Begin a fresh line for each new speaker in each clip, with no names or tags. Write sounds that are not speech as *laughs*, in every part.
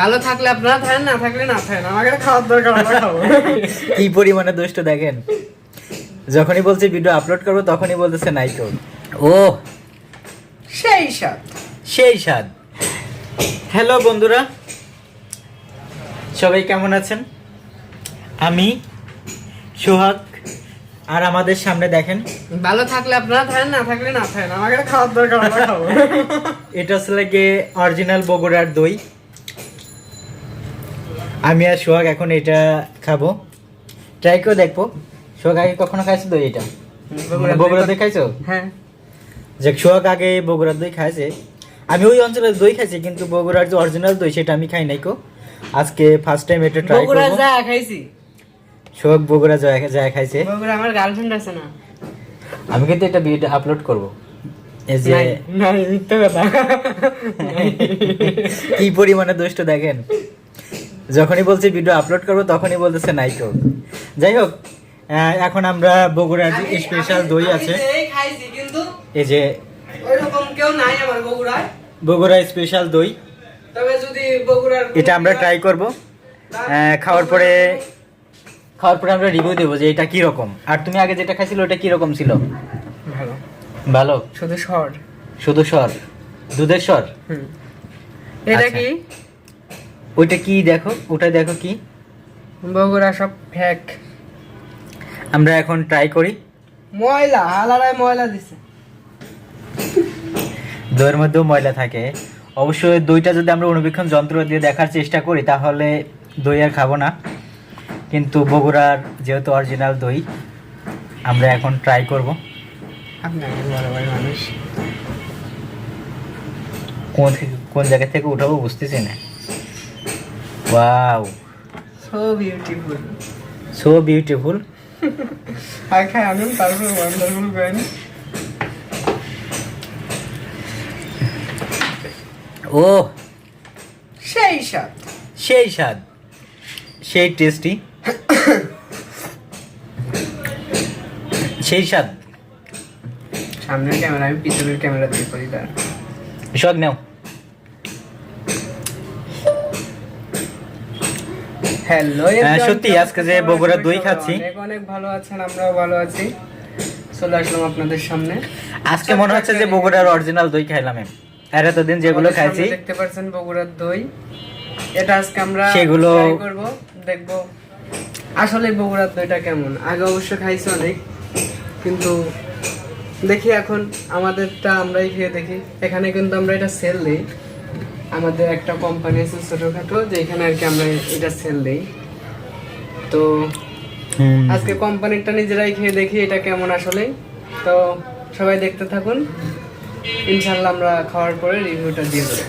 ভালো থাকলে আপনারা থাকেন না থাকলে না থাকেন। আমাকে খাওয়ার দরকার আমরা খাব।
কি পরিমাণে দুষ্ট দেখেন? যখনই বলছে ভিডিও আপলোড করব তখনই বলতেছে নাই তো ও
সেই সব
সেই স্বাদ। হ্যালো বন্ধুরা সবাই কেমন আছেন? আমি সোহাগ আর আমাদের সামনে দেখেন।
ভালো থাকলে আপনারা থাকেন না থাকলে না থাকেন। আমাকে খাওয়ার দরকার আমরা খাব।
এটা আসলে গিয়ে অরিজিনাল বগুড়ার দই। আমি আর সোহাগ এখন এটা খাব। ট্রাই করে দেখব। সোহাগ আগে কখনো খাইছো দই এটা? বগুড়া দই খাইছো?
হ্যাঁ।
যে সোহাগ আগে বগুড়ার দই খাইছে। আমি ওই অঞ্চলের দই খাইছি কিন্তু বগুড়ার যে অরিজিনাল দই সেটা আমি খাই নাই কো। আজকে ফার্স্ট টাইম এটা ট্রাই
বগুড়া যা খাইছি।
সোহাগ বগুড়া যায় যায় খাইছে।
বগুড়া আমার গার্লফ্রেন্ড আছে না।
আমি কিন্তু এটা ভিডিও আপলোড করব। এই যে
কথা।
কি পরিমাণে দুষ্ট দেখেন? যখনই বলছি ভিডিও আপলোড করব তখনই বলতেছে নাই তো যাই হোক এখন আমরা বগুড়ার স্পেশাল দই আছে
এই খাইছি কিন্তু
এই যে
ওইরকম কেউ নাই আমার বগুড়ায়।
বগুড়া স্পেশাল দই।
তবে যদি বগুড়ার
এটা আমরা ট্রাই করব। খাওয়ার পরে খাওয়ার পরে আমরা রিভিউ দেবো যে এটা কি রকম আর তুমি আগে যেটা খাইছিল ওটা কি রকম ছিল?
ভালো।
ভালো?
শুধু শর্ট
শুধু স্বর দুধের স্বর
হুম। এটা
আচ্ছা।
কি?
ওইটা কি দেখো? ওটা দেখো কি?
বগুড়া সব ফ্যাক
আমরা এখন ট্রাই করি।
ময়লা হালারায় ময়লা দিছে।
দইয়ের মধ্যেও ময়লা থাকে। অবশ্যই দইটা যদি আমরা অনুবীক্ষণ যন্ত্র দিয়ে দেখার চেষ্টা করি তাহলে দই আর খাব না। কিন্তু বগুড়ার যেহেতু অরিজিনাল দই আমরা এখন ট্রাই করব। কোন থেকে কোন জায়গা থেকে উঠাবো বুঝতেছি না। Wow
so beautiful
so beautiful
আর খাই আনুন তারপর ওয়ান্ডারফুল করেন
ও
সেই স্বাদ
সেই স্বাদ সেই টেস্টি সেই স্বাদ
সামনের ক্যামেরা আমি পিছনের ক্যামেরা দিয়ে করি তার
শখ নাও।
হ্যালো
হ্যাঁ, সত্যি, আজকে যে বগুড়ার দই খাচ্ছি।
অনেক অনেক ভালো আছেন আমরাও ভালো আছি। চলে আসলাম আপনাদের সামনে।
আজকে মনে হচ্ছে যে বগুড়ার অরিজিনাল দই খাইলাম আর এতদিন যেগুলো খাইছি
দেখতে পাচ্ছেন বগুড়ার দই। এটা আজকে আমরা
সেগুলো-
করব দেখব আসলে বগুড়ার দইটা কেমন। আগে অবশ্য খাইছি অনেক কিন্তু দেখি এখন আমাদেরটা আমরাই খেয়ে দেখি। এখানে কিন্তু আমরা এটা সেল দিই। আমাদের একটা কোম্পানি আছে ছোটখাটো যেখানে আর কি আমরা এটা সেল দিই। তো আজকে কোম্পানিটা নিজেরাই খেয়ে দেখি এটা কেমন আসলে। তো সবাই দেখতে থাকুন। ইনশাল্লাহ আমরা খাওয়ার পরে রিভিউটা দিয়ে দেবো।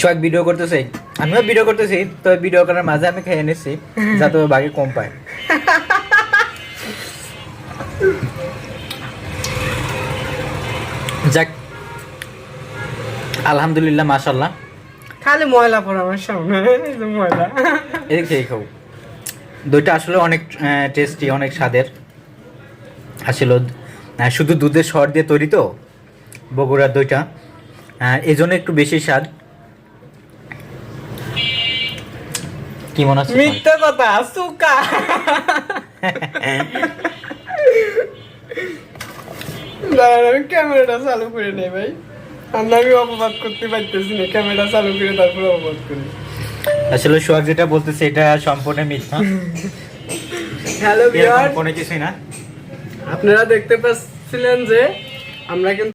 সোহাগ ভিডিও করতেছে। আমিও ভিডিও করতেছি তো ভিডিও করার মাঝে আমি খেয়ে নিচ্ছি যাতে বাকি কম পায়। *laughs* যাক আলহামদুলিল্লাহ মাশাল্লাহ
খালি ময়লা পড়ে আমার সামনে এই যে ময়লা।
এদিক থেকে খাও। দইটা আসলে অনেক টেস্টি অনেক স্বাদের। আসলে শুধু দুধের সর দিয়ে তৈরি তো? বগুড়ার দইটা। এই জন্য একটু বেশি স্বাদ। কি মনে হচ্ছে
মিথ্যে কথা সুকা। *laughs* দাঁড়ান আমি ক্যামেরাটা চালু করে নেই ভাই। আমরা আমি অপবাদ করতে পারতেছি না ক্যামেরা চালু করে তারপরে অপবাদ করি।
আসলে সোহাগ যেটা বলতেছে এটা সম্পূর্ণ মিথ্যা। *laughs*
হ্যালো বিয়ার
কোনো কিছুই না।
আপনারা দেখতে পাচ্ছিলেন যে আমরা কিন্তু